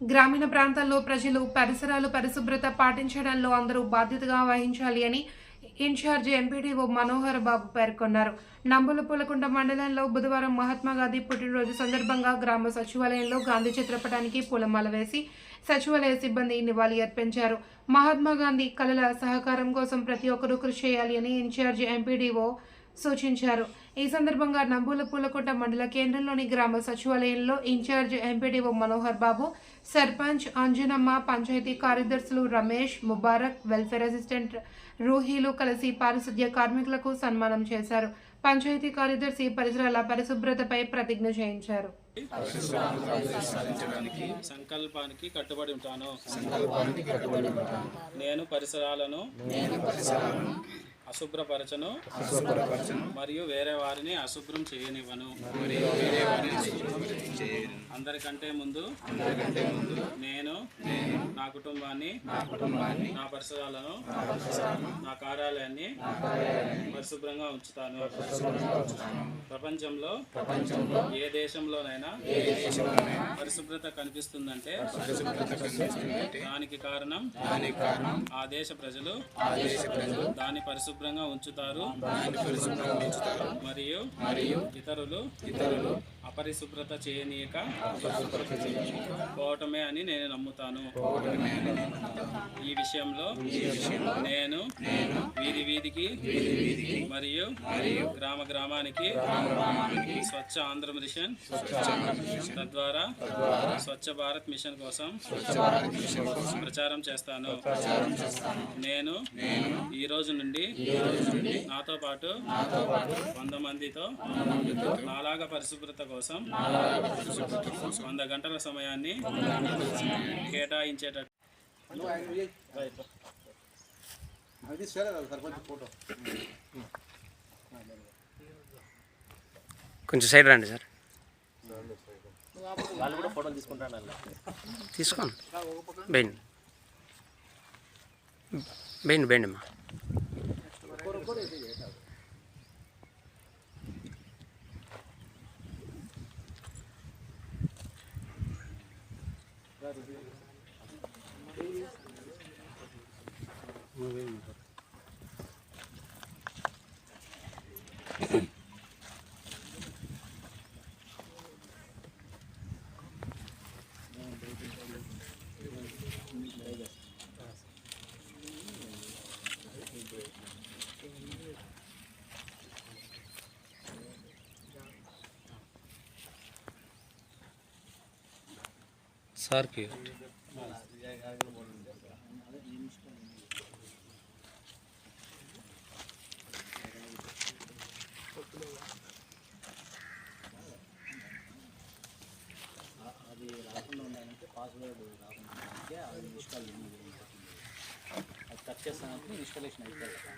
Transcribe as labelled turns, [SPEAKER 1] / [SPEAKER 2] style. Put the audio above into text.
[SPEAKER 1] గ్రామీణ ప్రాంతాల్లో ప్రజలు పరిసరాలు పరిశుభ్రత పాటించడంలో అందరూ బాధ్యతగా వహించాలి అని ఇన్ఛార్జి ఎంపీడీఓ మనోహర్ బాబు పేర్కొన్నారు. నంబుల పులకుంట మండలంలో బుధవారం మహాత్మా గాంధీ పుట్టినరోజు సందర్భంగా గ్రామ సచివాలయంలో గాంధీ చిత్రపటానికి పూలమాల వేసి సచివాలయ సిబ్బంది నివాళి అర్పించారు. మహాత్మా గాంధీ కళల సహకారం కోసం ప్రతి ఒక్కరూ కృషి చేయాలి అని ఇన్ఛార్జి ఎంపీడీఓ సూచించారు. ఈ సందర్భంగా నంబూల పూలకోట మండల కేంద్రంలోని గ్రామ సచివాలయంలో in charge MPDO Manohar Babu sarpanch Anjanamma panchayat కార్యదర్శులు రమేష్ ముబారక్ వెల్ఫేర్ అసిస్టెంట్ రూహీలు కలిసి పారిశుద్ధ్య కార్మికులకు సన్మానం చేశారు. పంచాయతీ కార్యదర్శి పరిసరాల పరిశుభ్రతపై ప్రతిజ్ఞ చేయించారు.
[SPEAKER 2] సంకల్పానికి కట్టుబడి ఉంటాను. నేను పరిసరాలను అశుభ్రపరచను మరియు వేరే వారిని అశుభ్రం చేయనివ్వను. అందరికంటే ముందు నేను నా కుటుంబాన్ని నా పరిసరాలను నా కార్యాలయాన్ని పరిశుభ్రంగా ఉంచుతాను. ప్రపంచంలో ఏ దేశంలోనైనా పరిశుభ్రత కనిపిస్తుందంటే దానికి కారణం ఆ దేశ ప్రజలు. దాన్ని పరిశుభ్రంగా ఉంచుతారు. మరియు మరియు ఇతరులు ఇతరులు అపరిశుభ్రత చేయనీయక పోవటమే అని నేను నమ్ముతాను. ఈ విషయంలో నేను వీధికి మరియు గ్రామ గ్రామానికి స్వచ్ఛ ఆంధ్ర మిషన్ తద్వారా స్వచ్ఛ భారత్ మిషన్ కోసం ప్రచారం చేస్తాను. నేను ఈ రోజు నుండి నాతో పాటు వంద మందితో నాలాగా పరిశుభ్రత కోసం వంద గంటల సమయాన్ని కేటాయించేటట్టు
[SPEAKER 3] అది సరే సర్పంచ్ ఫోటో.
[SPEAKER 4] కొంచెం సైడ్ రండి సార్.
[SPEAKER 5] వాళ్ళు కూడా ఫోటోలు తీసుకుంటాను అలా
[SPEAKER 4] తీసుకోండి. బెండి బెండి బెండి అమ్మా. సార్కి
[SPEAKER 5] అది రాకుండా ఉండాలంటే పాస్వర్డ్ రాకుండా ఉండాలంటే అది ఇన్స్టాల్ అది టచ్ చేస్తానంటే ఇన్స్టాలేషన్ అయిపోతుంది